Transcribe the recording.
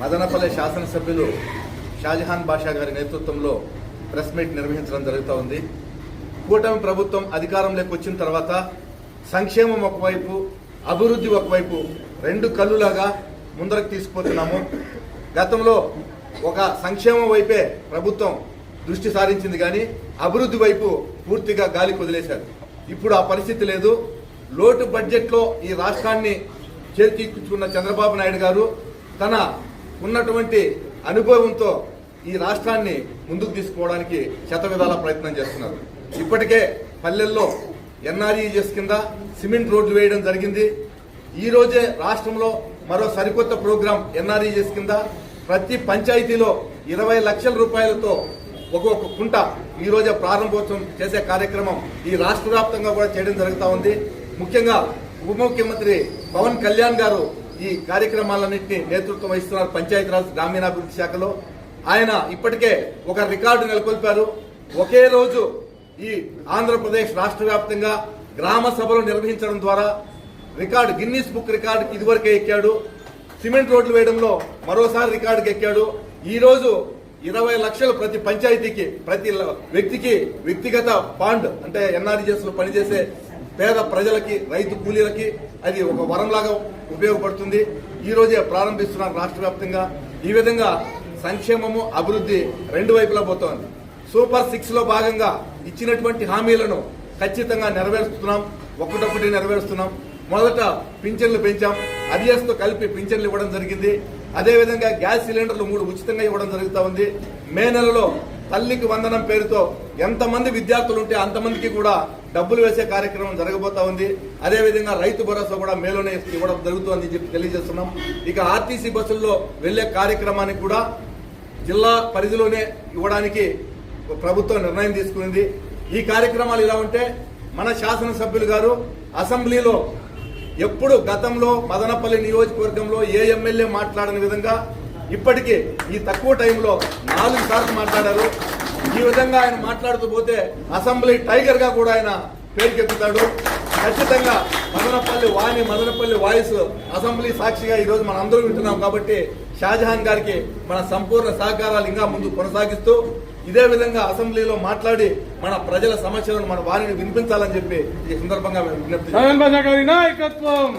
మదనపల్లె శాసనసభ్యులు షాజహాన్ బాషా గారి నేతృత్వంలో ప్రెస్ మీట్ నిర్వహించడం జరుగుతూ ఉంది. కూటమి ప్రభుత్వం అధికారంలోకి వచ్చిన తర్వాత సంక్షేమం ఒకవైపు అభివృద్ధి ఒకవైపు రెండు కళ్ళులాగా ముందరకు తీసుకుపోతున్నాము. గతంలో ఒక సంక్షేమం వైపే ప్రభుత్వం దృష్టి సారించింది కానీ అభివృద్ధి వైపు పూర్తిగా గాలి వదిలేశారు ఇప్పుడు ఆ పరిస్థితి లేదు. లోటు బడ్జెట్లో ఈ రాష్ట్రాన్ని చేతికిచ్చుకున్న చంద్రబాబు నాయుడు గారు తన ఉన్నటువంటి అనుభవంతో ఈ రాష్ట్రాన్ని ముందుకు తీసుకోవడానికి శతవిధాల ప్రయత్నం చేస్తున్నారు. ఇప్పటికే పల్లెల్లో ఎన్ఆర్ఈఎస్ కింద సిమెంట్ రోడ్లు వేయడం జరిగింది. ఈ రోజే రాష్ట్రంలో మరో సరికొత్త ప్రోగ్రాం ఎన్ఆర్ఈఎస్ కింద ప్రతి పంచాయతీలో ఇరవై లక్షల రూపాయలతో ఒక్కొక్క కుంట ఈ రోజే ప్రారంభోత్సవం చేసే కార్యక్రమం ఈ రాష్ట్ర వ్యాప్తంగా కూడా చేయడం జరుగుతూ ఉంది. ముఖ్యంగా ఉప ముఖ్యమంత్రి పవన్ కళ్యాణ్ గారు ఈ కార్యక్రమాలన్నింటినీ నేతృత్వం వహిస్తున్నారు పంచాయతీరాజ్ గ్రామీణాభివృద్ధి శాఖలో. ఆయన ఇప్పటికే ఒక రికార్డు నెలకొల్పారు. ఒకే రోజు ఈ ఆంధ్రప్రదేశ్ రాష్ట్ర వ్యాప్తంగా గ్రామ సభలు నిర్వహించడం ద్వారా రికార్డు గిన్నీస్ బుక్ రికార్డు ఇదివరకే ఎక్కాడు. సిమెంట్ రోడ్లు వేయడంలో మరోసారి రికార్డుకి ఎక్కాడు. ఈ రోజు ఇరవై లక్షలు ప్రతి పంచాయతీకి ప్రతి వ్యక్తికి వ్యక్తిగత బాండ్ అంటే ఎన్ఆర్జీఎస్లో పనిచేసే పేద ప్రజలకి రైతు కూలీలకి అది ఒక వరంలాగా ఉపయోగపడుతుంది. ఈరోజే ప్రారంభిస్తున్నాం ప్రారంభిస్తున్నారు రాష్ట్ర వ్యాప్తంగా. ఈ విధంగా సంక్షేమము అభివృద్ధి రెండు వైపులా పోతోంది. సూపర్ సిక్స్లో భాగంగా ఇచ్చినటువంటి హామీలను ఖచ్చితంగా నెరవేరుస్తున్నాం. ఒకటొకటి నెరవేరుస్తున్నాం. మొదట పింఛన్లు పెంచాం. అరియస్తో కలిపి పింఛన్లు ఇవ్వడం జరిగింది. అదేవిధంగా గ్యాస్ సిలిండర్లు మూడు ఉచితంగా ఇవ్వడం జరుగుతూ ఉంది. మే నెలలో తల్లికి వందనం పేరుతో ఎంతమంది విద్యార్థులు ఉంటే అంతమందికి కూడా డబ్బులు వేసే కార్యక్రమం జరగబోతా ఉంది. అదేవిధంగా రైతు భరోసా కూడా మేలోనే ఇవ్వడం జరుగుతుందని చెప్పి తెలియజేస్తున్నాం. ఇక ఆర్టీసీ బస్సుల్లో వెళ్ళే కార్యక్రమానికి కూడా జిల్లా పరిధిలోనే ఇవ్వడానికి ప్రభుత్వం నిర్ణయం తీసుకుంది. ఈ కార్యక్రమాలు ఇలా ఉంటే మన శాసనసభ్యులు గారు అసెంబ్లీలో ఎప్పుడు గతంలో మదనపల్లి నియోజకవర్గంలో ఏ ఎమ్మెల్యే మాట్లాడని విధంగా ఇప్పటికీ ఈ తక్కువ టైంలో నాలుగు సార్లు మాట్లాడారు. ఈ విధంగా ఆయన మాట్లాడుతూ పోతే అసెంబ్లీ టైగర్గా కూడా ఆయన పేరుకెత్తుతాడు. ఖచ్చితంగా మదనపల్లి వాణి మదనపల్లి వాయిస్ అసెంబ్లీ సాక్షిగా ఈ రోజు మనం అందరూ వింటున్నాం కాబట్టి షాజహాన్ గారికి మన సంపూర్ణ సహకారాలు ఇంకా ముందు కొనసాగిస్తూ ఇదే విధంగా అసెంబ్లీలో మాట్లాడి మన ప్రజల సమస్యలను మన వారిని వినిపించాలని చెప్పి ఈ సందర్భంగా విజ్ఞప్తి నాయకత్వం!